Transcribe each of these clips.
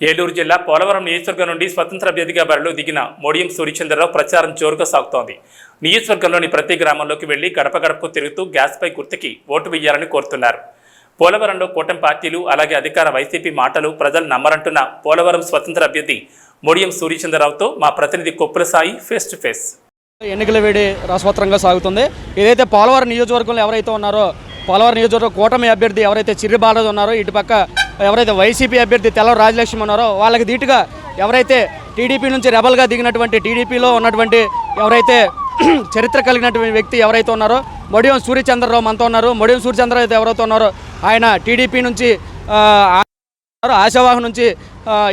ఏలూరు జిల్లా పోలవరం నియోజకవర్గం నుండి స్వతంత్ర అభ్యర్థిగా బరిలో దిగిన మోడియం సూర్యచంద్రరావు ప్రచారం జోరుగా సాగుతోంది. నియోజకవర్గంలోని ప్రతి గ్రామంలోకి వెళ్ళి గడప గడపకు తిరుగుతూ గ్యాస్పై గుర్తుకి ఓటు వేయాలని కోరుతున్నారు. పోలవరంలో కూటమి పార్టీలు అలాగే అధికార వైసీపీ మాటలు ప్రజలు నమ్మరంటున్న పోలవరం స్వతంత్ర అభ్యర్థి మోడియం సూర్యచంద్రరావుతో మా ప్రతినిధి Koppula Sai face to face. ఎన్నికల వేడి రసవత్రంగా సాగుతుంది. ఏదైతే పోలవరం నియోజకవర్గంలో ఎవరైతే ఉన్నారో పోలవరం నియోజకవర్గం కూటమి అభ్యర్థి ఎవరైతే చిర్రి బాలరాజు ఉన్నారో ఇటు పక్క ఎవరైతే వైసీపీ అభ్యర్థి తెల్ల రాజలక్ష్మి ఉన్నారో వాళ్ళకి ధీటుగా ఎవరైతే టీడీపీ నుంచి రెబల్గా దిగినటువంటి టీడీపీలో ఉన్నటువంటి ఎవరైతే చరిత్ర కలిగినటువంటి వ్యక్తి ఎవరైతే ఉన్నారో మొడియం సూర్యచంద్రరావు మనతో ఉన్నారు. మొడియం సూర్యచంద్రరావు ఎవరైతే ఉన్నారో ఆయన టీడీపీ నుంచి ఆ, ఉన్నారు. నుంచి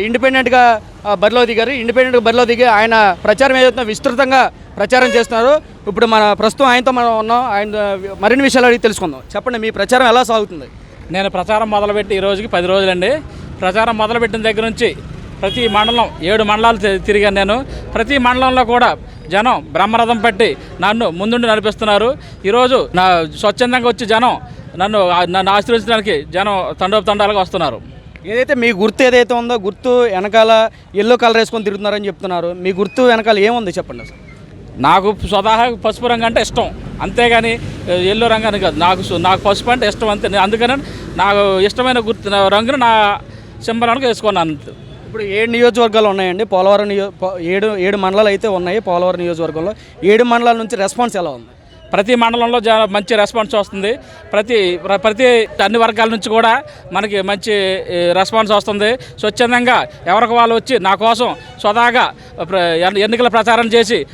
ఇండిపెండెంట్గా బరిలో దిగారు. ఇండిపెండెంట్గా బరిలో దిగి ఆయన ప్రచారం ఏదైతే విస్తృతంగా ప్రచారం చేస్తున్నారు. ఇప్పుడు మన ప్రస్తుతం ఆయనతో మనం ఉన్నాం. ఆయన మరిన్ని విషయాలు అడిగి తెలుసుకుందాం. చెప్పండి మీ ప్రచారం ఎలా సాగుతుంది? నేను ప్రచారం మొదలుపెట్టి ఈ రోజుకి పది రోజులండి. ప్రచారం మొదలుపెట్టిన దగ్గర నుంచి ప్రతి మండలం ఏడు మండలాలు తిరిగాను నేను. ప్రతి మండలంలో కూడా జనం బ్రహ్మరథం పట్టి నన్ను ముందుండి నడిపిస్తున్నారు. ఈరోజు నా స్వచ్ఛందంగా వచ్చి జనం నన్ను నన్ను ఆశీర్వదించడానికి జనం తండోపు తండాలుగా వస్తున్నారు. ఏదైతే మీ గుర్తు ఏదైతే ఉందో గుర్తు వెనకాల ఎల్లో కలర్ వేసుకొని తిరుగుతున్నారని చెప్తున్నారు. మీ గుర్తు వెనకాల ఏముంది చెప్పండి నాకు స్వతహా పసుపు రంగు అంటే ఇష్టం. అంతేగాని ఎల్లో రంగు అని కాదు. నాకు నాకు పసుపు అంటే ఇష్టం అంతే. అందుకని నాకు ఇష్టమైన గుర్తు నా రంగును నా సింబలానికి వేసుకున్నాను ఇప్పుడు ఏడు నియోజకవర్గాలు ఉన్నాయండి. పోలవరం నియో ఏడు ఏడు మండలాలు అయితే ఉన్నాయి పోలవరం నియోజకవర్గంలో. ఏడు మండలాల నుంచి రెస్పాన్స్ ఎలా ఉంది? ప్రతి మండలంలో మంచి రెస్పాన్స్ వస్తుంది. ప్రతి ప్ర- ప్రతి అన్ని వర్గాల నుంచి కూడా మనకి మంచి రెస్పాన్స్ వస్తుంది. స్వచ్ఛందంగా ఎవరికి వాళ్ళు వచ్చి నా కోసం స్వతహాగా ఎన్నికల ప్రచారం చేసి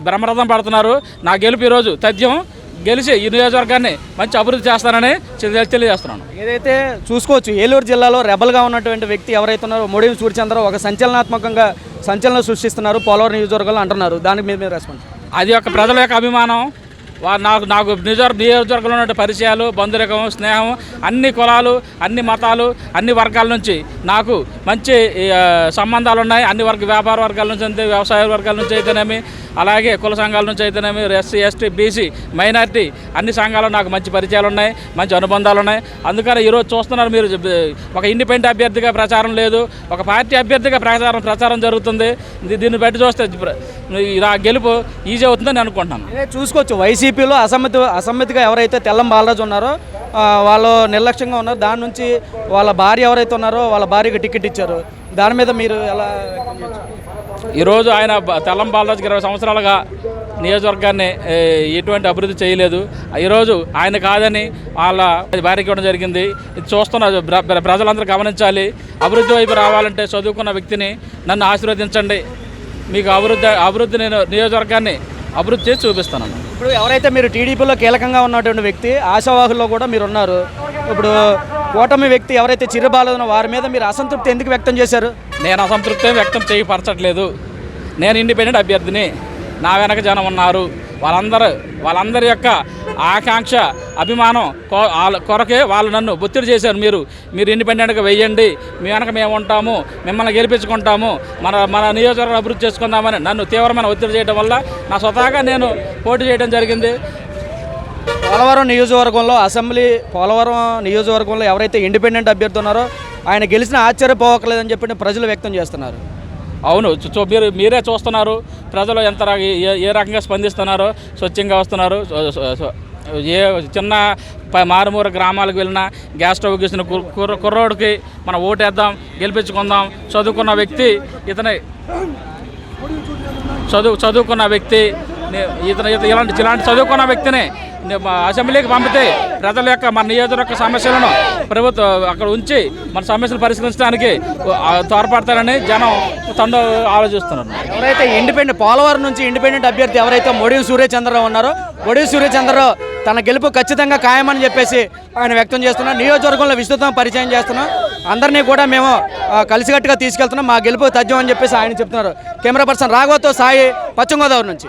బ్రహ్మరథం పడుతున్నారు. నా గెలుపు ఈరోజు తథ్యం గెలిచి ఈ నియోజకవర్గాన్ని మంచి అభివృద్ధి చేస్తానని తెలి- తెలియజేస్తున్నాను. ఏదైతే చూసుకోవచ్చు ఏలూరు జిల్లాలో రెబల్గా ఉన్నటువంటి వ్యక్తి ఎవరైతే ఉన్నారో మోడీ సూర్యచంద్ర ఒక సంచలనాత్మకంగా సంచలనం సృష్టిస్తున్నారు పోలవరం నియోజకవర్గంలో అంటున్నారు. దానికి మీద మీద రెస్పాన్స్? అది ఒక ప్రజల యొక్క అభిమానం. నాకు నాకు నిజర్ నియోజకవర్గంలో ఉన్న పరిచయాలు బంధురకం స్నేహం అన్ని కులాలు అన్ని మతాలు అన్ని వర్గాల నుంచి నాకు మంచి సంబంధాలు ఉన్నాయి. అన్ని వర్గ వ్యాపార వర్గాల నుంచి అయితే వ్యవసాయ వర్గాల నుంచి అయితేనేమి అలాగే కుల సంఘాల నుంచి అయితేనేమి ఎస్సీ ఎస్టీ బీసీ మైనార్టీ అన్ని సంఘాలు నాకు మంచి పరిచయాలు ఉన్నాయి మంచి అనుబంధాలు ఉన్నాయి. అందుకని ఈరోజు చూస్తున్నారు మీరు ఒక ఇండిపెండెంట్ అభ్యర్థిగా ప్రచారం లేదు ఒక పార్టీ అభ్యర్థిగా ప్రచారం ప్రచారం జరుగుతుంది. దీన్ని బట్టి చూస్తే గెలుపు ఈజీ అవుతుందని అనుకుంటున్నాను. చూసుకోవచ్చు. వైసీపీ వైసీపీలో అసమ్మతి అసమ్మతిగా ఎవరైతే తెల్లం బాలరాజు ఉన్నారో వాళ్ళు నిర్లక్ష్యంగా ఉన్నారు. దాని నుంచి వాళ్ళ భార్య ఎవరైతే ఉన్నారో వాళ్ళ భార్యకి టికెట్ ఇచ్చారు. దాని మీద మీరు ఎలా ఈరోజు ఆయన తెల్లం బాలరాజుకి ఇరవై సంవత్సరాలుగా నియోజకవర్గాన్ని ఎటువంటి అభివృద్ధి చేయలేదు. ఈరోజు ఆయన కాదని వాళ్ళ భార్యకి ఇవ్వడం జరిగింది. ఇది చూస్తున్న ప్ర- ప్ర- ప్రజలందరూ గమనించాలి. అభివృద్ధి వైపు రావాలంటే చదువుకున్న వ్యక్తిని నన్ను ఆశీర్వదించండి. మీకు అభివృద్ధి అభివృద్ధి నేను నియోజకవర్గాన్ని అభివృద్ధి చేసి చూపిస్తాను. ఇప్పుడు ఎవరైతే మీరు టీడీపీలో కీలకంగా ఉన్నటువంటి వ్యక్తి ఆశావాహుల్లో కూడా మీరు ఉన్నారు. ఇప్పుడు కూటమి వ్యక్తి ఎవరైతే చిరుబాలదో వారి మీద మీరు అసంతృప్తి ఎందుకు వ్యక్తం చేశారు? నేను అసంతృప్తి వ్యక్తం చేయపరచట్లేదు. నేను ఇండిపెండెంట్ అభ్యర్థిని. నా వెనక జనం ఉన్నారు. వాళ్ళందరూ వాళ్ళందరి యొక్క ఆకాంక్ష అభిమానం కొ- వాళ్ళ కొరకే వాళ్ళు నన్ను ఒత్తిడి చేశారు. మీరు మీరు ఇండిపెండెంట్గా వెయ్యండి. మీ వెనక మేము ఉంటాము. మిమ్మల్ని గెలిపించుకుంటాము. మన మన నియోజకవర్గం అభివృద్ధి చేసుకుందామని నన్ను తీవ్రమైన ఒత్తిడి చేయడం వల్ల నా స్వతహాగా నేను పోటీ చేయడం జరిగింది. పోలవరం నియోజకవర్గంలో అసెంబ్లీ పోలవరం నియోజకవర్గంలో ఎవరైతే ఇండిపెండెంట్ అభ్యర్థి ఉన్నారో ఆయన గెలిచిన ఆశ్చర్యపోవట్లేదని చెప్పి ప్రజలు వ్యక్తం చేస్తున్నారు. అవును చూ- మీరు మీరే చూస్తున్నారు. ప్రజలు ఎంత ఏ ఏ రకంగా స్పందిస్తున్నారో స్వచ్ఛంగా వస్తున్నారు. ఏ చిన్న మారుమూర గ్రామాలకు వెళ్ళినా గ్యాస్ స్టవ్ గీసిన కుర్ర కుర్రోడికి మనం ఓటేద్దాం గెలిపించుకుందాం చదువుకున్న వ్యక్తి ఇతని చదువు చదువుకున్న వ్యక్తి ఇతను ఇలాంటి ఇలాంటి చదువుకున్న వ్యక్తిని అసెంబ్లీకి పంపితే ప్రజల యొక్క మన నియోజకవర్గ సమస్యలను ప్రభుత్వం అక్కడ ఉంచి మన సమస్యలు పరిష్కరించడానికి తోడ్పడతారని జనం తండ్రి ఆలోచిస్తున్నారు. ఎవరైతే ఇండిపెండెంట్ పోలవరం నుంచి ఇండిపెండెంట్ అభ్యర్థి ఎవరైతే మొడి సూర్యచంద్రరావు ఉన్నారో మొడి సూర్యచంద్రరావు తన గెలుపు ఖచ్చితంగా ఖాయమని చెప్పేసి ఆయన వ్యక్తం చేస్తున్నాం నియోజకవర్గంలో విస్తృతం పరిచయం చేస్తున్నాం అందరినీ కూడా మేము కలిసికట్టుగా తీసుకెళ్తున్నాం. మా గెలుపు తథ్యం అని చెప్పేసి ఆయన చెప్తున్నారు. కెమెరా పర్సన్ రాఘవతో సాయి పశ్చిమ గోదావరి నుంచి.